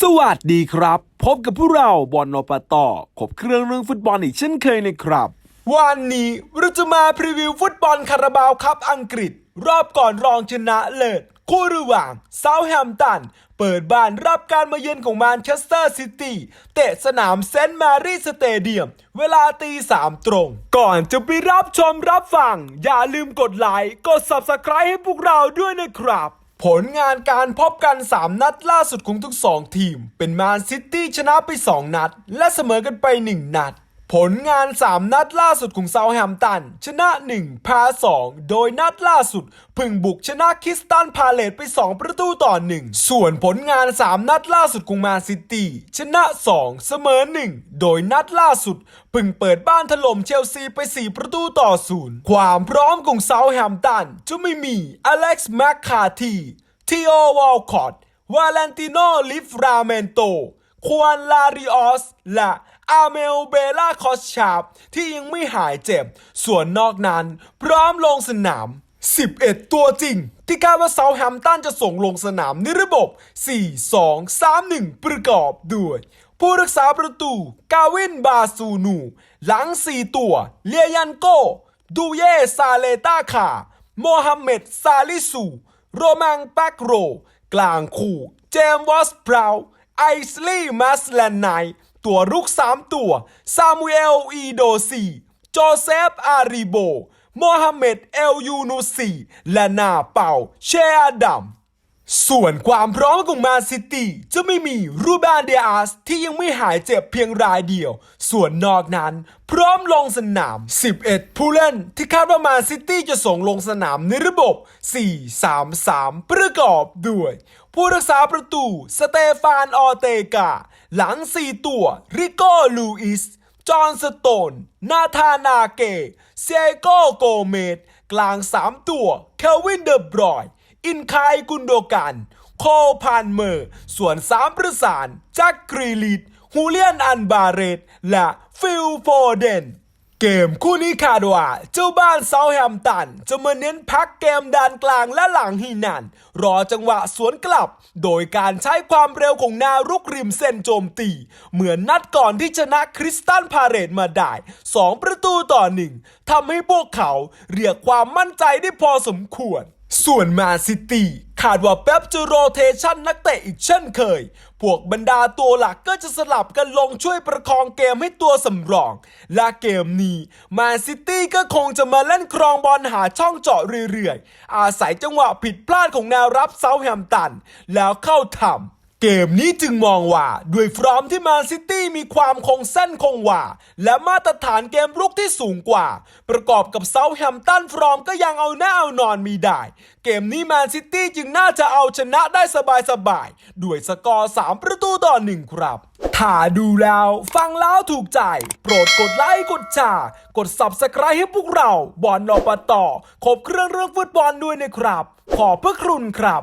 สวัสดีครับ พบกับพวกเราบอลนปต่อขบเครื่องเรื่องฟุตบอลอีกเช่นเคยนะครับ วันนี้เราจะมาพรีวิวฟุตบอลคาราบาวครับอังกฤษ รอบก่อนรองชนะเลิศคู่ระหว่างเซาแฮมตัน เปิดบ้านรับการมาเยือนของแมนเชสเตอร์ซิตี้เตะสนามเซนต์แมรี่สเตเดียม เวลาตีสามตรง ก่อนจะไปรับชมรับฟัง อย่าลืมกดไลค์กด Subscribe ให้พวกเราด้วยนะครับ ผลงานการพบกัน 3 นัดล่าสุดของทุก2ทีม เป็นแมนซิตี้ชนะไป 2 นัด และเสมอกันไป 1 นัด ผลงาน 3 นัดล่าสุดของเซาแฮมตัน ชนะ 1 แพ้ 2 โดยนัดล่าสุด พึ่งบุกชนะคิสตันพาเลตไป 2 ประตูต่อ 1 ส่วนผลงาน 3 นัดล่าสุดของแมนซิตี้ชนะ 2 เสมอ 1 โดยนัดล่าสุด พึ่งเปิดบ้านถล่มเชลซีไป 4 ประตูต่อ 0 ความพร้อมของเซาแฮมตัน จะไม่มีอเล็กซ์แมคคาทีทีโอวอลคอตวาเลนติโนลิฟราเมนโตควานลาริออสและ อาเมลเบลาคอสชาบที่ยังไม่หายเจ็บ ส่วนนอกนั้น พร้อมลงสนาม 11 ตัวจริง ที่คาดว่าเซาแฮมตันจะส่งลงสนามในระบบ 4-2-3-1 ประกอบด้วยผู้รักษาประตู กาวินบาซูนู หลัง 4 ตัว เลียยันโก ดูเยซาเลตาคาโมฮัมเหม็ดซาลิสู โรมังแปกโร กลางคู่ เจมส์วอสพราวไอสลีย์มัสแลนไน ตัวรุก 3 ตัว ซามูเอล อีโดซี โจเซฟ อาริโบ โมฮัมเหม็ด เอลยูนูซี และนาเป่า เชอาดัม ส่วนความพร้อมของแมนซิตี้จะไม่มีรูบานเดียอาสที่ยังไม่หายเจ็บเพียงรายเดียว ส่วนนอกนั้น พร้อมลงสนาม 11 ผู้เล่นที่คาดว่าแมนซิตี้จะส่งลงสนามในระบบ 4-3-3 ประกอบด้วย ผู้รักษาประตูสเตฟานออเตกา หลัง 4 ตัว ริโก้ลูอิส จอห์นสโตน นาธานาเกเซโกโกเมดกลาง 3 ตัว เคลวินเดอบรอยน์ อินคายกุนโดกัน โคพานเมอร์ ส่วน3ประสานจ็คกรีลิตฮูเลียนอันบาเรตและฟิลโฟเดนเกมคู่นี้คาดว่าเจ้าบ้านเซาแฮมตัน จะมาเน้นพักเกมด้านกลางและหลังฮีนัน รอจังหวะสวนกลับ โดยการใช้ความเร็วของนารุกริมเส้นโจมตี เหมือนนัดก่อนที่ชนะคริสตันพาเรตมาได้ 2 ประตูต่อหนึ่งทำให้พวกเขาเรียกความมั่นใจได้พอสมควร ส่วนแมนซิตี้คาดว่าแป๊บจะโรเทชันนักเตะอีกเช่นเคย พวกบรรดาตัวหลักก็จะสลับกันลงช่วยประคองเกมให้ตัวสำรอง และเกมนี้แมนซิตี้ก็คงจะมาเล่นครองบอลหาช่องเจาะเรื่อยๆ อาศัยจังหวะผิดพลาดของแนวรับเซาแฮมตัน แล้วเข้าทำ เกมนี้จึงมองว่า ด้วยฟร์มที่แมนซิตี้มีความคงเส้นคงวาและมาตรฐานเกมรุกที่สูงกว่า ประกอบกับเซาแฮมตันฟร์มก็ยังเอาหน้าเอานอนมีได้ เกมนี้แมนซิตี้จึงน่าจะเอาชนะได้สบายๆ ด้วยสกอร์ 3 ประตูต่อ1ครับถ้าดูแล้วฟังแล้วถูกใจ โปรดกดไลค์กดแชร์กด Subscribe ให้พวกเรา บอลนอปต่อครบเครื่องเรื่องฟุตบอลด้วยนะครับ ขอบพระคุณครับ